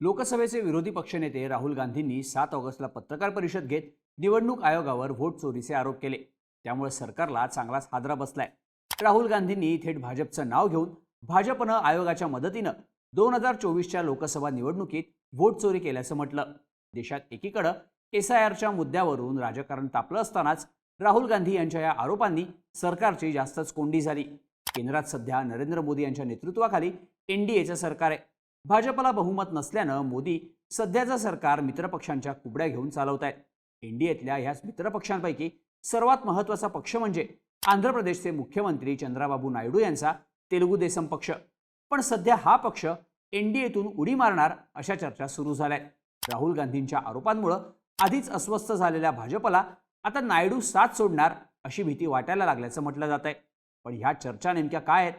लोकसभेचे विरोधी पक्षनेते राहुल गांधींनी सात ऑगस्टला पत्रकार परिषद घेत निवडणूक आयोगावर व्होट चोरीचे आरोप केले. त्यामुळे सरकारला चांगलाच हादरा बसलाय. राहुल गांधींनी थेट भाजपचं नाव घेऊन भाजपनं आयोगाच्या मदतीनं दोन हजार चोवीसच्या लोकसभा निवडणुकीत व्होट चोरी केल्याचं म्हटलं. देशात एकीकडं एस आय आरच्या मुद्द्यावरून राजकारण तापलं असतानाच राहुल गांधी यांच्या या आरोपांनी सरकारची जास्तच कोंडी झाली. केंद्रात सध्या नरेंद्र मोदी यांच्या नेतृत्वाखाली एनडीएचं सरकार आहे. भाजपला बहुमत नसल्यानं मोदी सध्याचं सरकार मित्रपक्षांच्या कुबड्या घेऊन चालवत आहेत एनडीएतल्या ह्याच मित्रपक्षांपैकी सर्वात महत्त्वाचा पक्ष म्हणजे आंध्र प्रदेशचे मुख्यमंत्री चंद्राबाबू नायडू यांचा तेलुगू देसम पक्ष. पण सध्या हा पक्ष एनडीएतून उडी मारणार अशा चर्चा सुरू झाल्या राहुल गांधींच्या आरोपांमुळं आधीच अस्वस्थ झालेल्या भाजपला आता नायडू साथ सोडणार अशी भीती वाटायला लागल्याचं म्हटलं जात आहे पण ह्या चर्चा नेमक्या काय आहेत?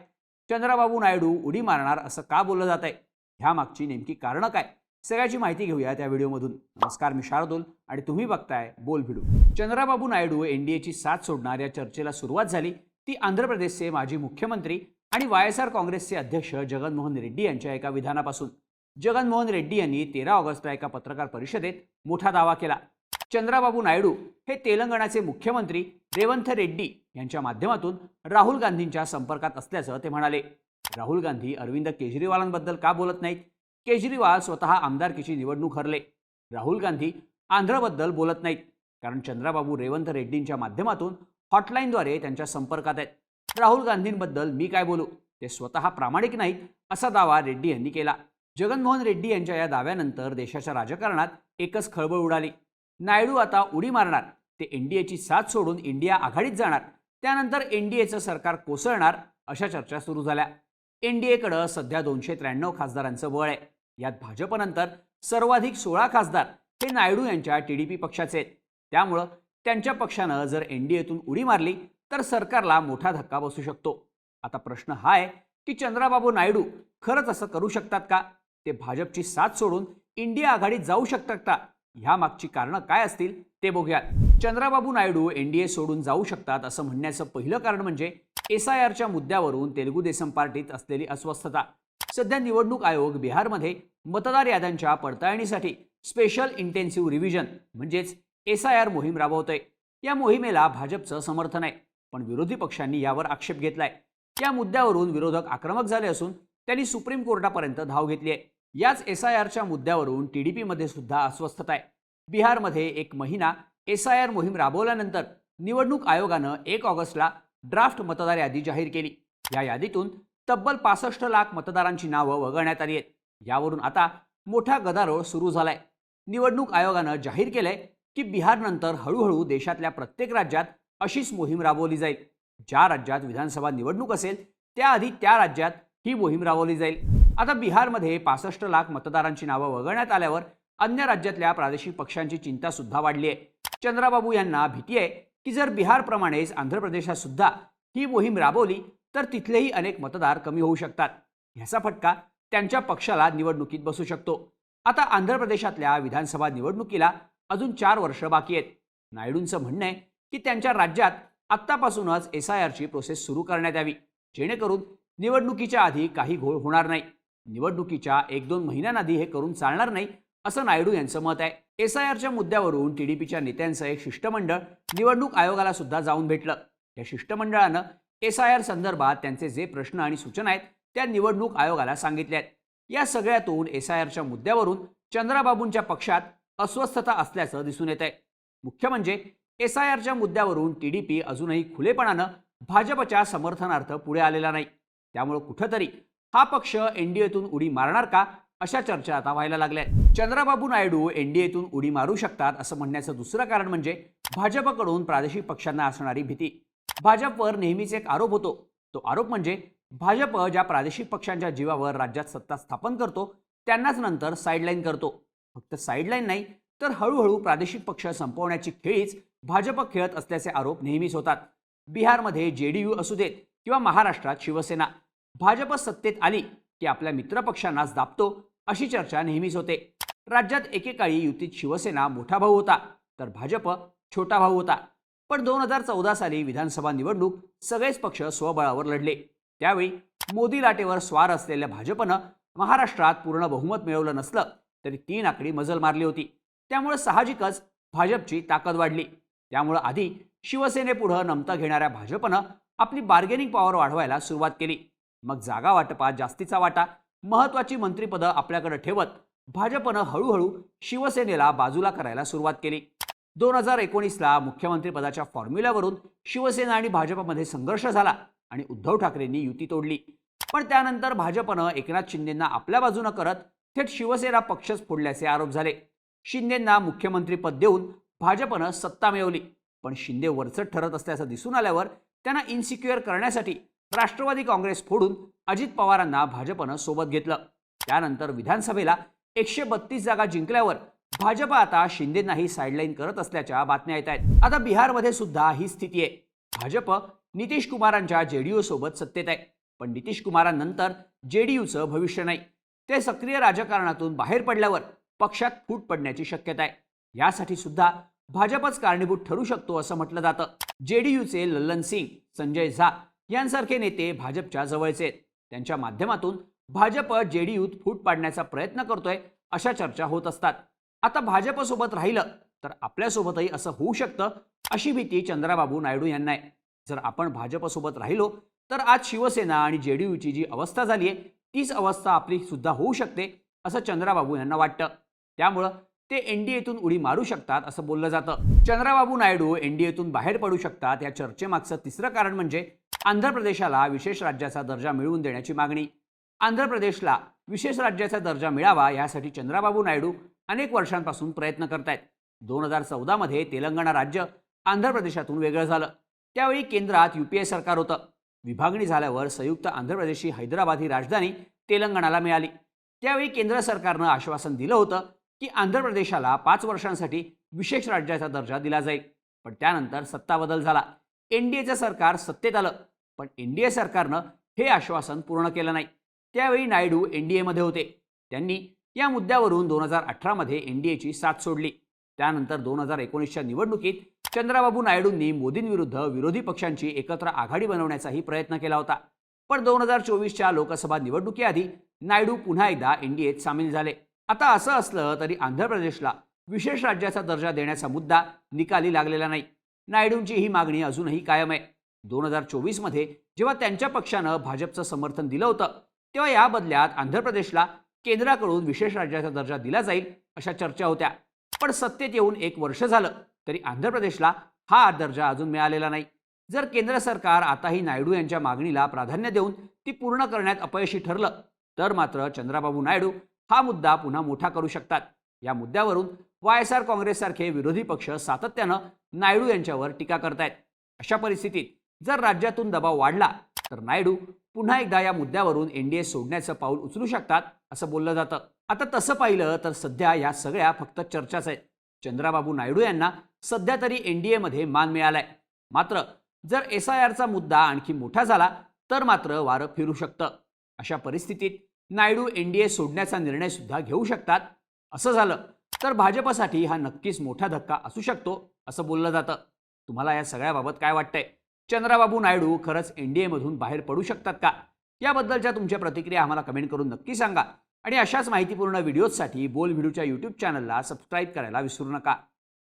चंद्राबाबू नायडू उडी मारणार असं का बोललं जात आहे ह्या मागची नेमकी कारणं काय? सगळ्याची माहिती घेऊया त्या व्हिडिओमधून. नमस्कार मी शारदुल आणि तुम्ही बघताय बोल भिडू. चंद्राबाबू नायडू एनडीएची साथ सोडणार या चर्चेला सुरुवात झाली. ती आंध्र प्रदेशचे माजी मुख्यमंत्री आणि वाय एस आर काँग्रेसचे अध्यक्ष जगनमोहन रेड्डी यांच्या एका विधानापासून. जगनमोहन रेड्डी यांनी तेरा ऑगस्टला एका पत्रकार परिषदेत मोठा दावा केला. चंद्राबाबू नायडू हे तेलंगणाचे मुख्यमंत्री रेवंथ रेड्डी यांच्या माध्यमातून राहुल गांधींच्या संपर्कात असल्याचं ते म्हणाले. राहुल गांधी अरविंद केजरीवालांबद्दल का बोलत नाहीत? केजरीवाल स्वतः आमदारकीची निवडणूक हरले. राहुल गांधी आंध्रबद्दल बोलत नाहीत. कारण चंद्राबाबू रेवंत रेड्डींच्या माध्यमातून हॉटलाईनद्वारे त्यांच्या संपर्कात आहेत. राहुल गांधींबद्दल मी काय बोलू? ते स्वतः प्रामाणिक नाहीत असा दावा रेड्डी यांनी केला. जगनमोहन रेड्डी यांच्या या दाव्यानंतर देशाच्या राजकारणात एकच खळबळ उडाली. नायडू आता उडी मारणार. ते एनडीएची साथ सोडून इंडिया आघाडीत जाणार. त्यानंतर एनडीएचं सरकार कोसळणार अशा चर्चा सुरू झाल्या. एन डीएकडं सध्या दोनशे त्र्याण्णव खासदारांचं बळ आहे. यात भाजपनंतर सर्वाधिक सोळा खासदार हे नायडू यांच्या टी डी पी पक्षाचे आहेत. त्यामुळं त्यांच्या पक्षानं जर एन डी एतून उडी मारली तर सरकारला मोठा धक्का बसू शकतो. आता प्रश्न हा आहे की चंद्राबाबू नायडू खरंच असं करू शकतात का? ते भाजपची साथ सोडून इंडिया आघाडीत जाऊ शकतात का? ह्या मागची कारणं काय असतील ते बघूयात. चंद्राबाबू नायडू एनडीए सोडून जाऊ शकतात असं म्हणण्याचं पहिलं कारण म्हणजे एस आय आरच्या मुद्द्यावरून तेलुगू देसम पार्टीत असलेली अस्वस्थता. सध्या निवडणूक आयोग बिहारमध्ये मतदार याद्यांच्या पडताळणीसाठी स्पेशल इंटेन्सिव्ह रिव्हिजन म्हणजेच एस आय आर मोहीम राबवतोय. या मोहिमेला भाजपचं समर्थन आहे पण विरोधी पक्षांनी यावर आक्षेप घेतलाय. या मुद्द्यावरून विरोधक आक्रमक झाले असून त्यांनी सुप्रीम कोर्टापर्यंत धाव घेतली आहे. याच एस आय आरच्या मुद्द्यावरून टी डी पीमध्ये सुद्धा अस्वस्थता आहे. बिहारमध्ये एक महिना एस आय आर मोहीम राबवल्यानंतर निवडणूक आयोगानं एक ऑगस्टला ड्राफ्ट मतदार यादी जाहीर केली. या यादीतून तब्बल पासष्ट लाख मतदारांची नावं वगळण्यात आली आहेत. यावरून आता मोठा गदारोळ सुरू झालाय. निवडणूक आयोगानं जाहीर केलंय की बिहारनंतर हळूहळू देशातल्या प्रत्येक राज्यात अशीच मोहीम राबवली जाईल. ज्या राज्यात विधानसभा निवडणूक असेल त्याआधी त्या राज्यात ही मोहीम राबवली जाईल. आता बिहारमध्ये पासष्ट लाख मतदारांची नावं वगळण्यात आल्यावर अन्य राज्यातल्या प्रादेशिक पक्षांची चिंता सुद्धा वाढली आहे. चंद्राबाबू यांना भीती आहे की जर बिहारप्रमाणेच आंध्र प्रदेशात सुद्धा ही मोहीम राबवली तर तिथलेही अनेक मतदार कमी होऊ शकतात. ह्याचा फटका त्यांच्या पक्षाला निवडणुकीत बसू शकतो. आता आंध्र प्रदेशातल्या विधानसभा निवडणुकीला अजून चार वर्ष बाकी आहेत. नायडूंचं म्हणणं आहे की त्यांच्या राज्यात आत्तापासूनच एस आय आरची प्रोसेस सुरू करण्यात यावी. जेणेकरून निवडणुकीच्या आधी काही घोळ होणार नाही. निवडणुकीच्या एक दोन महिन्यांआधी हे करून चालणार नाही असं नायडू यांचं मत आहे. एस आय आरच्या मुद्द्यावरून टी डी पीच्या नेत्यांचं एक शिष्टमंडळ निवडणूक आयोगाला सुद्धा जाऊन भेटलं. या शिष्टमंडळानं एस आय आर संदर्भात त्यांचे जे प्रश्न आणि सूचना आहेत त्या निवडणूक आयोगाला सांगितल्या आहेत. या सगळ्यातून एस आय आरच्या मुद्द्यावरून चंद्राबाबूंच्या पक्षात अस्वस्थता असल्याचं दिसून येत आहे मुख्य म्हणजे एस आय आरच्या मुद्द्यावरून टी डी पी अजूनही खुलेपणानं भाजपच्या समर्थनार्थ पुढे आलेला नाही. त्यामुळं कुठंतरी हा पक्ष एनडीएतून उडी मारणार का अशा चर्चा आता व्हायला लागल्या आहेत. चंद्राबाबू नायडू एनडीएतून उडी मारू शकतात असं म्हणण्याचं दुसरं कारण म्हणजे भाजपकडून प्रादेशिक पक्षांना असणारी भीती. भाजपवर नेहमीच एक आरोप होतो. तो आरोप म्हणजे भाजप ज्या प्रादेशिक पक्षांच्या जीवावर राज्यात सत्ता स्थापन करतो त्यांनाच नंतर साईडलाईन करतो. फक्त साईडलाईन नाही तर हळूहळू प्रादेशिक पक्ष संपवण्याची खेळीच भाजप खेळत असल्याचे आरोप नेहमीच होतात. बिहारमध्ये जे डी यू असू देत किंवा महाराष्ट्रात शिवसेना भाजप सत्तेत आली की आपल्या मित्रपक्षांनाच दाबतो अशी चर्चा नेहमीच होते. राज्यात एकेकाळी युतीत शिवसेना मोठा भाऊ होता तर भाजप छोटा भाऊ होता. पण दोन हजार चौदा साली विधानसभा निवडणूक सगळेच पक्ष स्वबळावर लढले. त्यावेळी मोदी लाटेवर स्वार असलेल्या भाजपनं महाराष्ट्रात पूर्ण बहुमत मिळवलं नसलं तरी तीन आकडी मजल मारली होती. त्यामुळे साहजिकच भाजपची ताकद वाढली. त्यामुळं आधी शिवसेनेपुढं नमता घेणाऱ्या भाजपनं आपली बार्गेनिंग पॉवर वाढवायला सुरुवात केली. मग जागा वाटपात जास्तीचा वाटा महत्वाची मंत्रिपदं आपल्याकडे ठेवत भाजपनं हळूहळू शिवसेनेला बाजूला करायला सुरुवात केली. दोन हजार एकोणीसला मुख्यमंत्रीपदाच्या फॉर्म्युल्यावरून शिवसेना आणि भाजपमध्ये संघर्ष झाला आणि उद्धव ठाकरेंनी युती तोडली. पण त्यानंतर भाजपनं एकनाथ शिंदेंना आपल्या बाजूनं करत थेट शिवसेना पक्षच फोडल्याचे आरोप झाले. शिंदेंना मुख्यमंत्रीपद देऊन भाजपनं सत्ता मिळवली. पण शिंदे वरचट ठरत असल्याचं दिसून आल्यावर त्यांना इन्सिक्युअर करण्यासाठी राष्ट्रवादी काँग्रेस फोडून अजित पवारांना भाजपनं सोबत घेतलं. त्यानंतर विधानसभेला एकशे बत्तीस जागा जिंकल्यावर भाजप आता शिंदेंनाही साईडलाईन करत असल्याच्या बातम्या येत आहेत. आता बिहारमध्ये सुद्धा ही स्थिती आहे. भाजप नितीश कुमारांच्या जेडीयू सोबत सत्तेत आहे. पण नितीश कुमारांनंतर जेडीयूचं भविष्य नाही. ते सक्रिय राजकारणातून बाहेर पडल्यावर पक्षात फूट पडण्याची शक्यता आहे. यासाठी सुद्धा भाजपच कारणीभूत ठरू शकतो असं म्हटलं जातं. जेडीयूचे लल्लन सिंग संजय झा यांसारखे नेते भाजपच्या जवळचे आहेत. त्यांच्या माध्यमातून भाजप जेडीयूत फूट पाडण्याचा प्रयत्न करतोय अशा चर्चा होत असतात. आता भाजपसोबत राहिलं तर आपल्यासोबतही असं होऊ शकतं अशी भीती चंद्राबाबू नायडू यांना आहे. जर आपण भाजपसोबत राहिलो तर आज शिवसेना आणि जेडीयूची जी अवस्था झाली आहे तीच अवस्था आपली सुद्धा होऊ शकते असं चंद्राबाबू यांना वाटतं. त्यामुळं ते एनडीएतून उडी मारू शकतात असं बोललं जातं. चंद्राबाबू नायडू एनडीएतून बाहेर पडू शकतात या चर्चेमागचं तिसरं कारण म्हणजे आंध्र प्रदेशाला विशेष राज्याचा दर्जा मिळवून देण्याची मागणी. आंध्र प्रदेशला विशेष राज्याचा दर्जा मिळावा यासाठी चंद्राबाबू नायडू अनेक वर्षांपासून प्रयत्न करतायत. दोन हजार चौदामध्ये तेलंगणा राज्य आंध्र प्रदेशातून वेगळं झालं. त्यावेळी केंद्रात युपीए सरकार होतं. विभागणी झाल्यावर संयुक्त आंध्र प्रदेशची हैदराबाद ही राजधानी तेलंगणाला मिळाली. त्यावेळी केंद्र सरकारनं आश्वासन दिलं होतं की आंध्र प्रदेशाला पाच वर्षांसाठी विशेष राज्याचा दर्जा दिला जाईल. पण त्यानंतर सत्ता बदल झाला. एनडीएचं सरकार सत्तेत आलं. पण एनडीए सरकारनं हे आश्वासन पूर्ण केलं नाही. त्यावेळी नायडू एनडीएमध्ये होते. त्यांनी या मुद्द्यावरून दोन हजार अठरामध्ये एनडीएची साथ सोडली. त्यानंतर दोन हजार एकोणीसच्या निवडणुकीत चंद्राबाबू नायडूंनी मोदींविरुद्ध विरोधी पक्षांची एकत्र आघाडी बनवण्याचाही प्रयत्न केला होता. पण दोन हजार चोवीसच्या लोकसभा निवडणुकीआधी नायडू पुन्हा एकदा एनडीएत सामील झाले. आता असं असलं तरी आंध्र प्रदेशला विशेष राज्याचा दर्जा देण्याचा मुद्दा निकाली लागलेला नाही. नायडूंची ही मागणी अजूनही कायम आहे. दोन हजार चोवीसमध्ये जेव्हा त्यांच्या पक्षानं भाजपचं समर्थन दिलं होतं तेव्हा या बदल्यात आंध्र प्रदेशला केंद्राकडून विशेष राज्याचा दर्जा दिला जाईल अशा चर्चा होत्या. पण सत्तेत येऊन एक वर्ष झालं तरी आंध्र प्रदेशला हा दर्जा अजून मिळालेला नाही. जर केंद्र सरकार आताही नायडू यांच्या मागणीला प्राधान्य देऊन ती पूर्ण करण्यात अपयशी ठरलं तर मात्र चंद्राबाबू नायडू हा मुद्दा पुन्हा मोठा करू शकतात. या मुद्द्यावरून वाय एस आर काँग्रेससारखे विरोधी पक्ष सातत्यानं नायडू यांच्यावर टीका करतायत. अशा परिस्थितीत जर राज्यातून दबाव वाढला तर नायडू पुन्हा एकदा या मुद्द्यावरून एनडीए सोडण्याचं पाऊल उचलू शकतात असं बोललं जातं. आता तसं पाहिलं तर सध्या या सगळ्या फक्त चर्चाच आहेत. चंद्राबाबू नायडू यांना सध्या तरी एनडीएमध्ये मान मिळालाय. मात्र जर एस आय आरचा मुद्दा आणखी मोठा झाला तर मात्र वारं फिरू शकतं. अशा परिस्थितीत नायडू एनडीए सोडण्याचा निर्णय सुद्धा घेऊ शकतात. असं झालं तर भाजपसाठी हा नक्कीच मोठा धक्का असू शकतो असं बोललं जातं. तुम्हाला या सगळ्याबाबत काय वाटतंय? चंद्राबाबू नायडू खरंच एनडीएमधून बाहेर पडू शकतात का? याबद्दलच्या तुमच्या प्रतिक्रिया आम्हाला कमेंट करून नक्की सांगा. आणि अशाच माहितीपूर्ण व्हिडिओजसाठी बोल व्हिडिओच्या यूट्यूब चॅनलला सबस्क्राईब करायला विसरू नका.